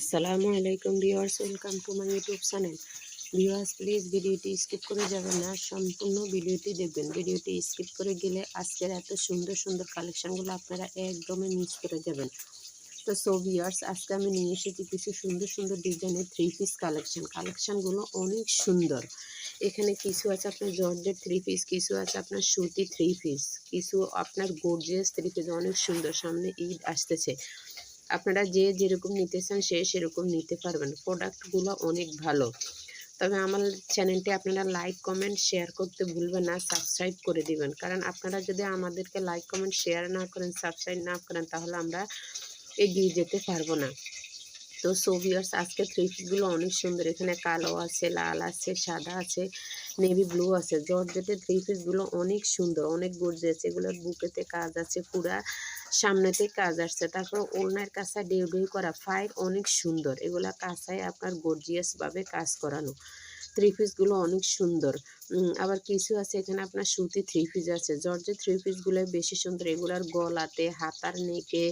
আসসালামু আলাইকুম viewers, welcome to my YouTube channel. Viewers, please ভিডিওটি স্কিপ করে যাবেন না, সম্পূর্ণ ভিডিওটি দেখবেন। ভিডিওটি স্কিপ করে গেলে আজকের এত সুন্দর সুন্দর কালেকশনগুলো আপনারা একদমই মিস করে যাবেন। তো সো ভিউয়ার্স, আজকে আমি নিয়ে এসেছি কিছু সুন্দর সুন্দর ডিজাইনের থ্রি পিস কালেকশন কালেকশনগুলো অনেক সুন্দর। এখানে কিছু আছে আপনার জর্জের থ্রি পিস কিছু আছে আপনার সুতি থ্রি পিস কিছু আপনার গোর্জিয়াস থ্রি পিস অনেক সুন্দর। সামনে ঈদ আসতেছে। আপনারা যে যেরকম নিতে চান সে সেরকম নিতে পারবেন। প্রোডাক্টগুলো অনেক ভালো। তবে আমার চ্যানেলটি আপনারা লাইক কমেন্ট শেয়ার করতে ভুলবেন না সাবস্ক্রাইব করে দিবেন। কারণ আপনারা যদি আমাদেরকে লাইক কমেন্ট শেয়ার না করেন সাবস্ক্রাইব না করেন, তাহলে আমরা এগিয়ে যেতে পারব না। তো সোভিয়ার্স আজকে থ্রি পিসগুলো অনেক সুন্দর। এখানে কালো আছে, লাল আছে, সাদা আছে নেভি ব্লু আছে। জর্জেটের থ্রি পিসগুলো অনেক সুন্দর, অনেক গর্জিয়াস এগুলোর বুকেতে কাজ আছে, পুরা সামনেতে কাজ আসছে। তারপর ওলনার কাঁচা ডেউ ডেউ করা ফাইল অনেক সুন্দর। এগুলা কাঁচায় আপনার গর্জিয়াসভাবে কাজ করানো। থ্রি পিসগুলো অনেক সুন্দর। আবার কিছু আছে, এখানে আপনার সুতি থ্রি পিস আছে। জর্জের থ্রি পিসগুলো বেশি সুন্দর। এগুলার গলাতে, হাতার নেকে,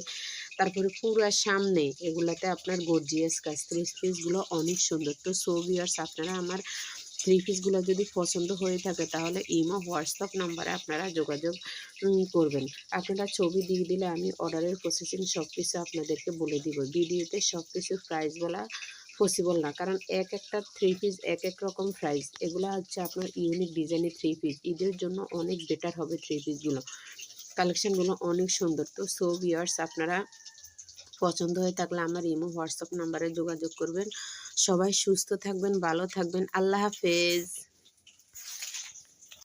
তারপরে পুরো সামনে এগুলাতে আপনার গর্জিয়াস কাজ। থ্রি পিসগুলো অনেক সুন্দর। তো সো ভিউয়ার্স আপনারা আমার থ্রি পিসগুলো যদি পছন্দ হয়ে থাকে, তাহলে ইমো, হোয়াটসঅ্যাপ নাম্বারে আপনারা যোগাযোগ করবেন। আপনারা ছবি দিয়ে দিলে আমি অর্ডারের প্রসেসিং সব কিছু আপনাদেরকে বলে দিব। ভিডিওতে সব কিছু প্রাইস বলা পসিবল না। কারণ এক একটা থ্রি পিস এক এক রকম প্রাইস এগুলো হচ্ছে আপনার ইউনিক ডিজাইনের থ্রি পিস ঈদের জন্য অনেক বেটার হবে থ্রি পিসগুলো কালেকশানগুলো অনেক সুন্দর। তো সো ভিউয়ার্স আপনারা পছন্দ হয়ে থাকলে আমার ইমো, হোয়াটসঅ্যাপ নাম্বারে যোগাযোগ করবেন। সবাই সুস্থ থাকবেন, ভালো থাকবেন। আল্লাহ হাফেজ।